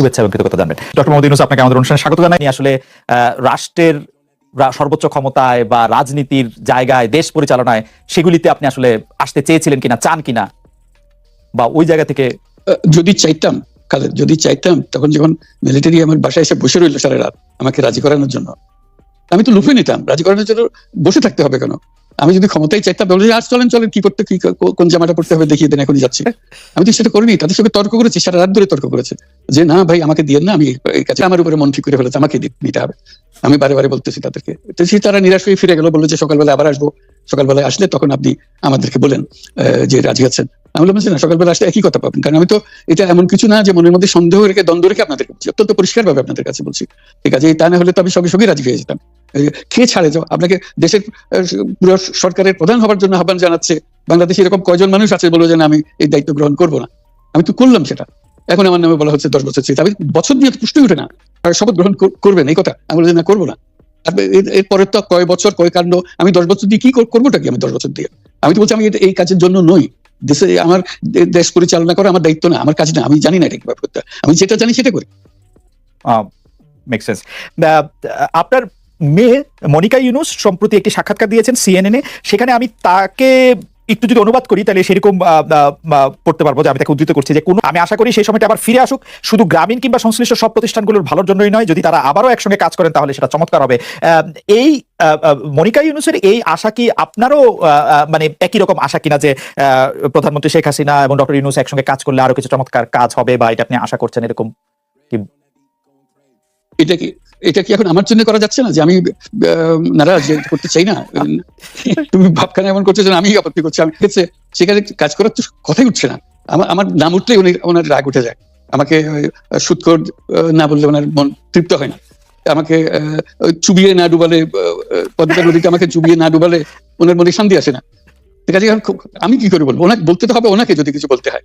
শুভেচ্ছা এবং কৃতজ্ঞতা জানবেন। ডক্টর মোহাম্মদ ইউনুস, আপনাকে আমাদের অনুষ্ঠানে স্বাগত জানাই। আসলে রাষ্ট্রের সর্বোচ্চ ক্ষমতায় বা রাজনীতির জায়গায়, দেশ পরিচালনায় সেগুলিতে আপনি আসলে আসতে চেয়েছিলেন কিনা, চান কিনা? বা ওই জায়গা থেকে যদি চাইতাম খালেদ যদি চাইতাম, তখন যখন মিলিটারি আমার বাসায় এসে বসে রইল সারা রাত আমাকে রাজি করানোর জন্য। আমি তো লুফে নিতাম, রাজি করানোর জন্য বসে থাকতে হবে কেন? আমি যদি ক্ষমতায় চাইতাম, তাহলে আজ চলেন চলেন, কি করতে, কি কোন জামাটা পড়তে হবে, দেখিয়ে দেন, এখনই যাচ্ছি। আমি তো সেটা করিনি, তাদের সঙ্গে তর্ক করেছি, সারা রাত ধরে তর্ক করেছে। যে না ভাই, আমাকে দিয়ে না, আমি এই কাছে আমার উপরে মন ঠিক করে ফেলেছে, আমাকে নিতে হবে। আমি বারে বারে বলতেছি তাদেরকে। তো সে তারা নিরাশ হয়ে ফিরে গেল, বলল যে সকালবেলা আবার আসব, সকালবেলায় আসলে তখন আপনি আমাদেরকে বলেন যে রাজি আছেন। আমি বললাম যে না, সকালবেলা আসলে একই কথা পাবেন, কারণ আমি তো এটা এমন কিছু না যে মনের মধ্যে সন্দেহ রেখে, দ্বন্দ্ব রেখে আপনাদেরকে বলছি, অত্যন্ত পরিষ্কার ভাবে আপনাদের কাছে বলছি। ঠিক আছে তা না হলে তো আমি সঙ্গে সঙ্গে রাজি হয়ে যেতাম। কে ছাড়ে? যাও আপনাকে দেশের পুরো সরকারের প্রধান হবার জন্য আহ্বান জানাচ্ছে, বাংলাদেশে এরকম কয়জন মানুষ আছে বলে যে আমি এই দায়িত্ব গ্রহণ করব না। আমি তো করলাম সেটা। এখন আমার নামে বলা হচ্ছে দশ বছর চেয়ে। আমি বছর দিয়ে পুষ্টি উঠে না। শপথ গ্রহণ করবেন, এই কথা। আমি বলি না, করব না। এরপরে তো কয় বছর, কয় কাণ্ড, আমি দশ বছর দিয়ে কি কর- করবোটা কি আমি দশ বছর দিয়ে? আমি তো বলছি আমি এই কাজের জন্য নই। দেশে আমার দেশ পরিচালনা করা আমার দায়িত্ব না, আমার কাজ না। আমি জানি না এটা কীভাবে করতে আমি যেটা জানি সেটা করি। আপনার মেয়ে মনিকা ইউনুস সম্প্রতি একটি সাক্ষাৎকার দিয়েছেন সিএনএন এ। সেখানে আমি তাকে একটু যদি অনুবাদ করি, তাহলে সেরকম পড়তে পারব যে আমি তাকে উদ্ধৃত করছি যে কোনো, আমি আশা করি সেই সময়টা আবার ফিরে আসুক। শুধু গ্রামীণ কিংবা সংশ্লিষ্ট সব প্রতিষ্ঠানগুলোর ভালোর জন্যই নয়, যদি তারা আবারও একসঙ্গে কাজ করেন, তাহলে সেটা চমৎকার হবে। এই মনিকা ইউনুসের এই আশা কি আপনারও মানে একই রকম আশা কিনা যে প্রধানমন্ত্রী শেখ হাসিনা এবং ডক্টর ইউনুস একসঙ্গে কাজ করলে আরও কিছু চমৎকার কাজ হবে বা এটা আপনি আশা করছেন এরকম এটা কি এটা কি এখন আমার জন্য করা যাচ্ছে না যে আমি নারাজ করতে চাই না? তুমি ভাবখানা এমন করছ যে আমি আপত্তি করছি। আমি সেখানে কাজ করার তো কথাই উঠছে না। আমার আমার নাম উঠলেই উনি ওনার রাগ উঠে যায়। আমাকে আহ, সুৎখোর না বললে ওনার মন তৃপ্ত হয় না। আমাকে আহ, চুবিয়ে না ডুবালে পদ্মা নদীতে আমাকে চুবিয়ে না ডুবালে ওনার মনে শান্তি আসে না। ঠিক আছে আমি কি করে বলব? ওনাকে বলতে তো হবে ওনাকে যদি কিছু বলতে হয়।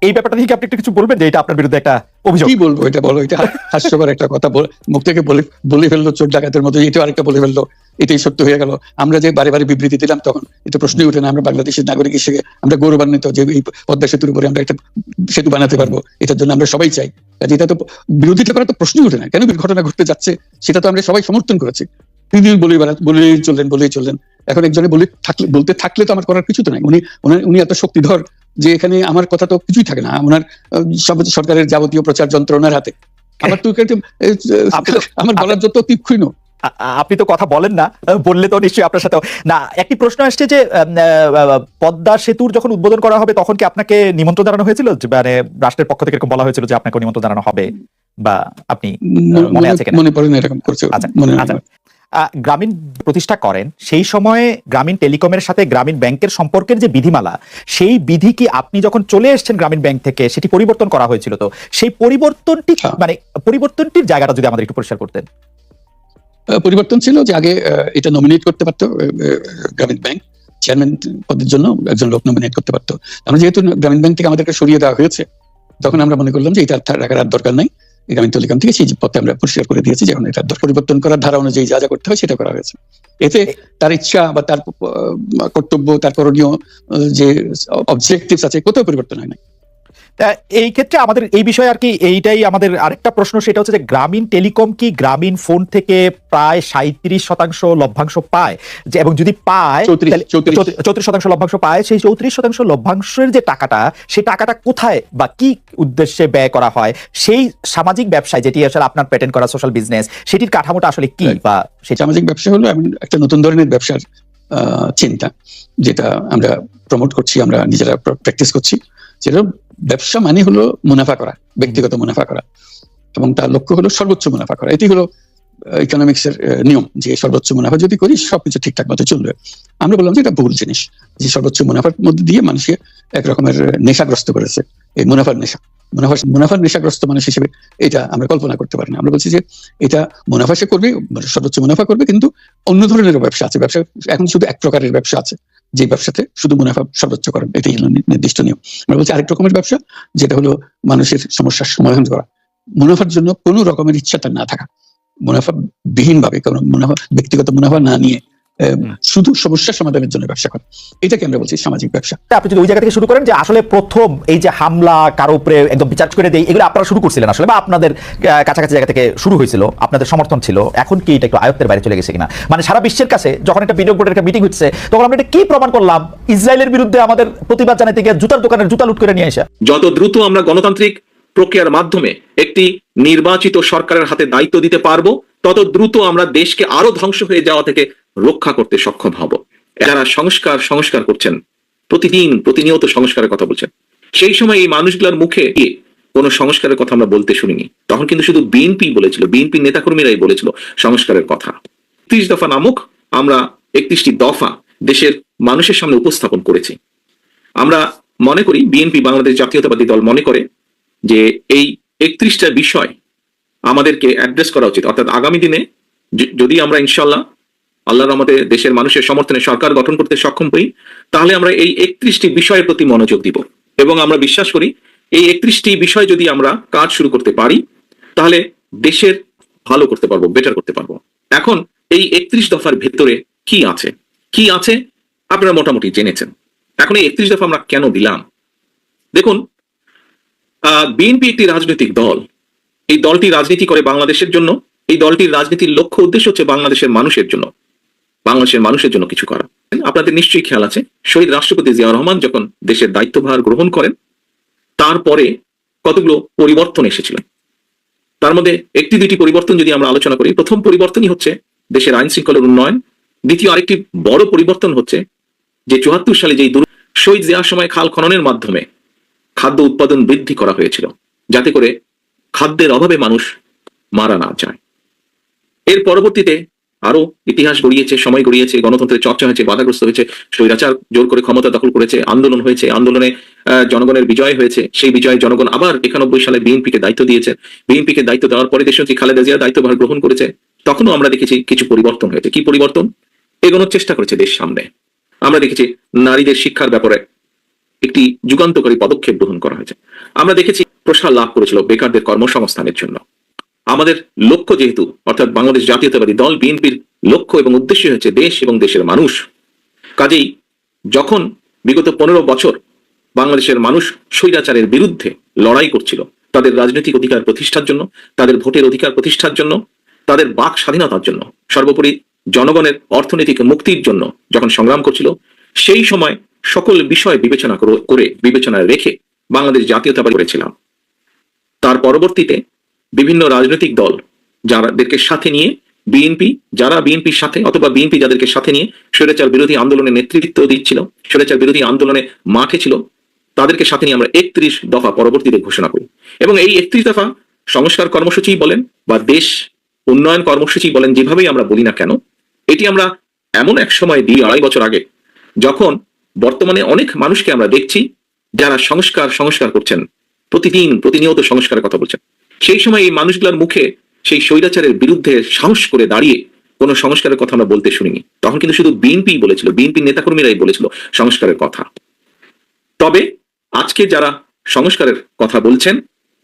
এই ব্যাপারটা থেকে আপনি একটু কিছু বলবেন যে এটা আপনার বিরুদ্ধে একটা অভিযোগ? কি বলব? এটা বলো, এটা হাস্যকর একটা কথা। মুখ থেকে বলে বলে ফেলল, চোর ডাকাতের মতো এটা আরেকটা বলে ফেলল। এটাই সত্য হয়ে গেল। আমরা যে বারে বারে বিবৃতি দিলাম তখন এটা প্রশ্নই ওঠে না, আমরা বাংলাদেশের নাগরিক হিসেবে, আমরা গৌরবান্বিত যে এই পদ্মা সেতুর উপরে আমরা একটা সেতু বানাতে পারব, এটার জন্য আমরা সবাই চাই। কাজে এটা তো বিরোধিতা করা তো প্রশ্নই ওঠে না। কেন ঘটনা ঘটতে যাচ্ছে? সেটা তো আমরা সবাই সমর্থন করেছি। তিনি বলে বেড়া- বলেই চললেন বলেই চললেন। এখন একজনে বলে থাকলে বলতে থাকলে তো আমার করার কিছু তো নাই। উনি- উনি এত শক্তিধর। যে এখানে আমার কথা তো কিছুই থাকে না। ওনার সব- সরকারের যাবতীয় প্রচার যন্ত্রণার হাতে। আমার তো আমার গলার যত তীক্ষ্ণ। আপনি তো কথা বলেন না বললে তো নিশ্চয়ই আপনার সাথে না একটি প্রশ্ন আসছে যে পদ্মা সেতুর যখন উদ্বোধন করা হবে তখন কি আপনাকে নিমন্ত্রণ জানানো হয়েছিল? মানে রাষ্ট্রের পক্ষ থেকে এরকম বলা হয়েছিল যে আপনাকে নিমন্ত্রণ জানানো হবে বা আপনি মনে মনে আছে কিনা? মনে পড়ে না এরকম করছে। আচ্ছা, আচ্ছা। গ্রামীণ প্রতিষ্ঠা করেন সেই সময়ে গ্রামীণ টেলিকমের সাথে গ্রামীণ ব্যাংকের সম্পর্কের যে বিধিমালা সেই বিধি কি আপনি যখন চলে এসেছেন গ্রামীণ ব্যাংক থেকে সেটি পরিবর্তন করা হয়েছিল তো সেই পরিবর্তনটি হ্যাঁ। মানে পরিবর্তনটির জায়গাটা যদি আমাদের একটু পরিষ্কার করতেন পরিবর্তন ছিল যে আগে এটা নমিনেট করতে পারতো গ্রামীণ ব্যাংক চেয়ারম্যান পদের জন্য একজন লোক নমিনেট করতে পারতো আমরা যেহেতু গ্রামীণ ব্যাংক থেকে আমাদেরকে সরিয়ে দেওয়া হয়েছে তখন আমরা মনে করলাম যে এটা রাখার আর দরকার নাই গ্রামীণ টেলিকম থেকে সেই পথে আমরা পরিষ্কার করে দিয়েছি যেমন এটা পরিবর্তন করার ধারা অনুযায়ী যা যা করতে হয় সেটা করা হয়েছে। এতে তার ইচ্ছা বা তার কর্তব্য, তার করণীয় যে অবজেক্টিভস আছে, কোথাও পরিবর্তন হয় না তা এই ক্ষেত্রে আমাদের এই বিষয়ে আর কি এইটাই আমাদের আরেকটা প্রশ্ন সেটা হচ্ছে যে গ্রামীণ টেলিকম কি গ্রামীণ ফোন থেকে প্রায় সাঁত্রিশ শতাংশ লভ্যাংশ পায়? যে এবং যদি পায় চৌত্রিশ, শতাংশ লভ্যাংশ পায় সেই চৌত্রিশ শতাংশ লভ্যাংশের যে টাকাটা সেই টাকাটা কোথায় বা কি উদ্দেশ্যে ব্যয় করা হয়? সেই সামাজিক ব্যবসায় যেটি আসলে আপনার প্যাটেন্ট করা সোশ্যাল বিজনেস সেটির কাঠামোটা আসলে কি. বা সেই সামাজিক ব্যবসা হলো এমন একটা নতুন ধরনের ব্যবসার চিন্তা যেটা আমরা প্রমোট করছি আমরা নিজেরা প্র্যাকটিস করছি। যেটা ব্যবসা মানে হলো মুনাফা করা, ব্যক্তিগত মুনাফা করা। এবং তার লক্ষ্য হলো সর্বোচ্চ মুনাফা করা। এটি হলো ইকোনমিক্স এর নিয়ম যে সর্বোচ্চ মুনাফা যদি করি সবকিছু ঠিকঠাক মতো চলবে। আমরা বললাম যে এটা ভুল জিনিস, যে সর্বোচ্চ মুনাফার মধ্যে দিয়ে মানুষকে এক রকমের নেশাগ্রস্ত করেছে, এই মুনাফার নেশা। মুনাফা, মুনাফার নেশাগ্রস্ত মানুষ হিসেবে এটা আমরা কল্পনা করতে পারি না। আমরা বলছি যে এটা মুনাফা সে করবে, সর্বোচ্চ মুনাফা করবে, কিন্তু অন্য ধরনের ব্যবসা আছে। ব্যবসা এখন শুধু এক প্রকারের ব্যবসা আছে। যে ব্যবসাতে শুধু মুনাফা সর্বোচ্চ করেন এটাই হলো নির্দিষ্ট নিয়ম আমরা বলছি আরেক রকমের ব্যবসা, যেটা হলো মানুষের সমস্যার সমাধান করা মুনাফার জন্য কোনো রকমের ইচ্ছা তার না থাকা মুনাফা বিহীন ভাবে কারণ মুনাফা ব্যক্তিগত মুনাফা না নিয়ে। শুধু সমস্যার সমাধানের জন্য ব্যবসা করা। এটাকে আমরা বলছি সামাজিক ব্যবসা। আপনি যদি ওই জায়গা থেকে শুরু করেন যে আসলে প্রথম এই যে হামলা কারও উপরে একদম বিচার করে দেয় এগুলো আপনারা শুরু করছিলেন আসলে বা আপনাদের কাছাকাছি জায়গা থেকে শুরু হয়েছিল আপনাদের সমর্থন ছিল এখন কি এটা একটু আয়ত্তের বাইরে চলে গেছে কিনা? মানে সারা বিশ্বের কাছে যখন একটা বিনিয়োগ বোর্ডের একটা মিটিং হচ্ছে তখন আমরা এটা কি প্রমাণ করলাম? ইসরায়েলের বিরুদ্ধে আমাদের প্রতিবাদ জানাতে গিয়ে জুতার দোকানের জুতা লুট করে নিয়ে এসে যত দ্রুত আমরা গণতান্ত্রিক প্রক্রিয়ার মাধ্যমে একটি নির্বাচিত সরকারের হাতে দায়িত্ব দিতে পারব তত দ্রুত আমরা দেশকে আরও ধ্বংস হয়ে যাওয়া থেকে রক্ষা করতে সক্ষম হব। যারা সংস্কার সংস্কার করছেন, প্রতিদিন প্রতিনিয়ত সংস্কারের কথা বলছেন, সেই সময় এই মানুষগুলোর মুখে কোনো সংস্কারের কথা আমরা বলতে শুনিনি। তখন কিন্তু শুধু বিএনপি বলেছিল বিএনপি নেতাকর্মীরাই বলেছিল সংস্কারের কথা। ত্রিশ দফা নামক, আমরা একত্রিশটি দফা দেশের মানুষের সামনে উপস্থাপন করেছি। আমরা মনে করি বিএনপি বাংলাদেশ জাতীয়তাবাদী দল মনে করে যে এই একত্রিশটা বিষয় আমাদেরকে অ্যাড্রেস করা উচিত। অর্থাৎ আগামী দিনে যদি আমরা ইনশাল্লাহ আল্লাহর আমাদের দেশের মানুষের সমর্থনে সরকার গঠন করতে সক্ষম হই, তাহলে আমরা এই একত্রিশটি বিষয়ের প্রতি মনোযোগ দিব। এবং আমরা বিশ্বাস করি, এই একত্রিশটি বিষয় যদি আমরা কাজ শুরু করতে পারি, তাহলে দেশের ভালো করতে পারব বেটার করতে পারব। এখন এই একত্রিশ দফার ভেতরে কি আছে? কি আছে? আপনারা মোটামুটি জেনেছেন। এখন এই একত্রিশ দফা আমরা কেন দিলাম? দেখুন, আহ, বিএনপি একটি রাজনৈতিক দল। এই দলটি রাজনীতি করে বাংলাদেশের জন্য, এই দলটির রাজনীতির লক্ষ্য উদ্দেশ্য হচ্ছে বাংলাদেশের মানুষের জন্য, বাংলাদেশের মানুষের জন্য কিছু করা। আপনাদের নিশ্চয়ই খেয়াল আছে, শহীদ রাষ্ট্রপতি জিয়া রহমান যখন দেশের দায়িত্বভার গ্রহণ করেন, তারপরে কতগুলো পরিবর্তন এসেছিল। তার মধ্যে একটি দুটি পরিবর্তন যদি আমরা আলোচনা করি, প্রথম পরিবর্তনই হচ্ছে দেশের আইন শৃঙ্খলার উন্নয়ন, দ্বিতীয় আরেকটি বড় পরিবর্তন হচ্ছে যে চুয়াত্তর সালে যেই দুর- শহীদ জিয়ার সময় খাল খননের মাধ্যমে খাদ্য উৎপাদন বৃদ্ধি করা হয়েছিল, যাতে করে খাদ্যের অভাবে মানুষ মারা না যায়। এর পরবর্তীতে আরও ইতিহাস গড়িয়েছে, সময় গড়িয়েছে, গণতন্ত্রের চর্চা হয়েছে, বাধাগ্রস্ত হয়েছে, স্বৈরাচার জোর করে ক্ষমতা দখল করেছে, আন্দোলন হয়েছে, আন্দোলনে জনগণের বিজয় হয়েছে, সেই বিজয়ে জনগণ আবার একানব্বই সালে বিএনপিকে দায়িত্ব দিয়েছে। বিএনপিকে দায়িত্ব দেওয়ার পরে দেশনেত্রী খালেদা জিয়া দায়িত্বভার গ্রহণ করেছে, তখনও আমরা দেখেছি কিছু পরিবর্তন হয়েছে। কি পরিবর্তন? এগোনোর চেষ্টা করেছে দেশ সামনে। আমরা দেখেছি নারীদের শিক্ষার ব্যাপারে একটি যুগান্তকারী পদক্ষেপ গ্রহণ করা হয়েছে। আমরা দেখেছি প্রসার লাভ করেছিল বেকারদের কর্মসংস্থানের জন্য। আমাদের লক্ষ্য যেহেতু, অর্থাৎ বাংলাদেশ জাতীয়তাবাদী দল, বিএনপির লক্ষ্য এবং উদ্দেশ্য হচ্ছে দেশ এবং দেশের মানুষ। কাজেই যখন বিগত পনেরো বছর বাংলাদেশের মানুষ স্বৈরাচারের বিরুদ্ধে লড়াই করছিল, তাদের রাজনৈতিক অধিকার প্রতিষ্ঠার জন্য, তাদের ভোটের অধিকার প্রতিষ্ঠার জন্য, তাদের বাক স্বাধীনতার জন্য, সর্বোপরি জনগণের অর্থনৈতিক মুক্তির জন্য যখন সংগ্রাম করছিল, সেই সময় সকল বিষয় বিবেচনা করো- বিবেচনায় রেখে বাংলাদেশ জাতীয়তাবাদী করেছিলাম। তার পরবর্তীতে বিভিন্ন রাজনৈতিক দল যাদেরকে সাথে নিয়ে বিএনপি, যারা বিএনপির সাথে অথবা বিএনপি যাদেরকে সাথে নিয়ে স্বৈরাচার বিরোধী আন্দোলনে নেতৃত্ব দিচ্ছিল, স্বৈরাচার বিরোধী আন্দোলনে মাঠে ছিল, তাদেরকে সাথে নিয়ে আমরা একত্রিশ দফা পরবর্তীতে ঘোষণা করি। এবং এই একত্রিশ দফা সংস্কার কর্মসূচি বলেন বা দেশ উন্নয়ন কর্মসূচি বলেন যেভাবেই আমরা বলি না কেন, এটি আমরা এমন এক সময় দিই আড়াই বছর আগে যখন বর্তমানে অনেক মানুষকে আমরা দেখছি যারা সংস্কার সংস্কার করছেন। প্রতিদিন প্রতিনিয়ত সংস্কারের কথা বলছেন। সেই সময় এই মানুষগুলোর মুখে সেই স্বৈরাচারের বিরুদ্ধে সাহস করে দাঁড়িয়ে কোনো সংস্কারের কথা আমরা বলতে শুনিনি। তখন কিন্তু শুধু বিএনপি বলেছিল, বিএনপি নেতাকর্মীরাই বলেছিল সংস্কারের কথা। তবে আজকে যারা সংস্কারের কথা বলছেন,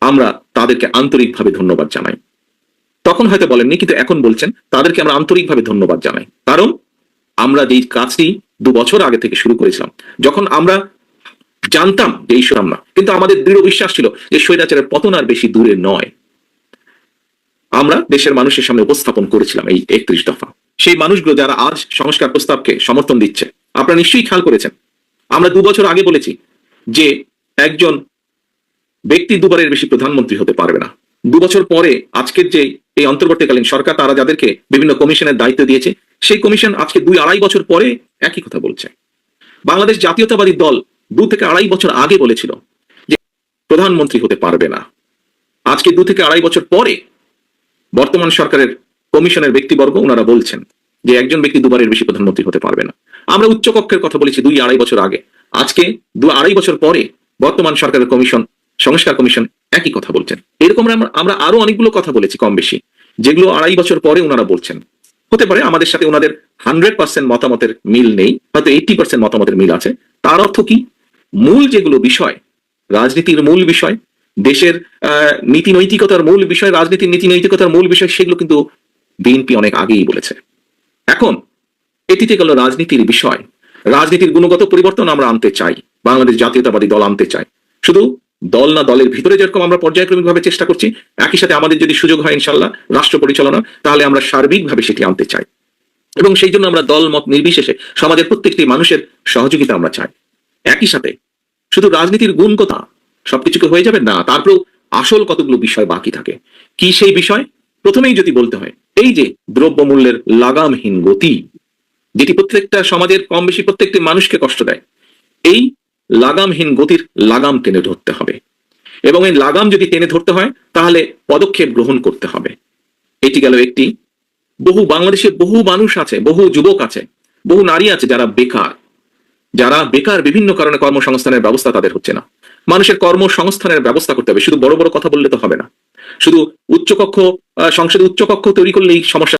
আমরা তাদেরকে আন্তরিকভাবে ধন্যবাদ জানাই। তখন হয়তো বলেননি, কিন্তু এখন বলছেন, তাদেরকে আমরা আন্তরিকভাবে ধন্যবাদ জানাই। কারণ আমরা যেই কাজটি দু বছর আগে থেকে শুরু করেছিলাম, যখন আমরা জানতাম যে সুরাম না। কিন্তু আমাদের দৃঢ় বিশ্বাস ছিল যে স্বৈরাচারের পতন আর বেশি দূরে নয়। আমরা দেশের মানুষের সামনে উপস্থাপন করেছিলাম এই একত্রিশ দফা। সেই মানুষগুলো যারা আজ সংস্কার প্রস্তাবকে সমর্থন দিচ্ছে, আপনারা নিশ্চয়ই খেয়াল করেছেন। আমরা দু বছর আগে বলেছি যে একজন ব্যক্তি দুবারের বেশি প্রধানমন্ত্রী হতে পারবে না। দু বছর পরে আজকের যে এই অন্তর্বর্তীকালীন সরকার, তারা যাদেরকে বিভিন্ন কমিশনের দায়িত্ব দিয়েছে, সেই কমিশন আজকে দুই আড়াই বছর পরে একই কথা বলছে। বাংলাদেশ জাতীয়তাবাদী দল দু থেকে আড়াই বছর আগে বলেছিল যে প্রধানমন্ত্রী হতে পারবে না। আজকে দু থেকে আড়াই বছর পরে বর্তমান সরকারের কমিশনের ব্যক্তিবর্গ ওনারা বলছেন যে একজন ব্যক্তি দুবারের বেশি প্রধানমন্ত্রী হতে পারবে না। আমরা উচ্চকক্ষের কথা বলেছি দুই আড়াই বছর আগে। আজকে দু আড়াই বছর পরে বর্তমান সরকারের কমিশন, সংস্কার কমিশন একই কথা বলছেন। এরকম আমরা আরও অনেকগুলো কথা বলেছি কম বেশি, যেগুলো আড়াই বছর পরে ওনারা বলছেন। হতে পারে আমাদের সাথে ওনাদের হান্ড্রেড পার্সেন্ট মতামতের মিল নেই, হয়তো এইটি পার্সেন্ট মতামতের মিল আছে। তার অর্থ কি? মূল যেগুলো বিষয়, রাজনীতির মূল বিষয়, দেশের নীতি নৈতিকতার মূল বিষয়, রাজনীতির নীতি নৈতিকতার মূল বিষয়, সেগুলো কিন্তু বিএনপি অনেক আগেই বলেছে। এখন, এটিতে গেল রাজনীতির বিষয়। রাজনীতির গুণগত পরিবর্তন আমরা আনতে চাই, বাংলাদেশ জাতীয়তাবাদী দল আনতে চাই। শুধু দল না দলের ভিতরে যেরকম আমরা পর্যায়ক্রমিক ভাবে চেষ্টা করছি, একই সাথে আমাদের যদি সুযোগ হয় ইনশাল্লাহ রাষ্ট্র পরিচালনা, তাহলে আমরা সার্বিকভাবে সেটি আনতে চাই। এবং সেই জন্য আমরা দল মত নির্বিশেষে সমাজের প্রত্যেকটি মানুষের সহযোগিতা আমরা চাই। একই সাথে। শুধু রাজনীতির গুণ কথা, সবকিছু হয়ে যাবে? না, তারপরেও আসল কতগুলো বিষয় বাকি থাকে। কি সেই বিষয়? প্রথমেই যদি বলতে হয়, এই যে দ্রব্যমূল্যের লাগামহীন গতি, যেটি প্রত্যেকটা সমাজের কম বেশি প্রত্যেকটি মানুষকে কষ্ট দেয়, এই লাগামহীন গতির লাগাম টেনে ধরতে হবে। এবং এই লাগাম যদি টেনে ধরতে হয়, তাহলে পদক্ষেপ গ্রহণ করতে হবে। এটি গেল একটি। বহু বাংলাদেশে বহু মানুষ আছে, বহু যুবক আছে, বহু নারী আছে যারা বেকার যারা বেকার বিভিন্ন কারণে কর্মসংস্থানের ব্যবস্থা তাদের হচ্ছে না। মানুষের কর্মসংস্থানের ব্যবস্থা করতে হবে। শুধু বড় বড় কথা বললে তো হবে না। শুধু উচ্চকক্ষ সংসদে উচ্চকক্ষ তৈরি করলেই সমস্যা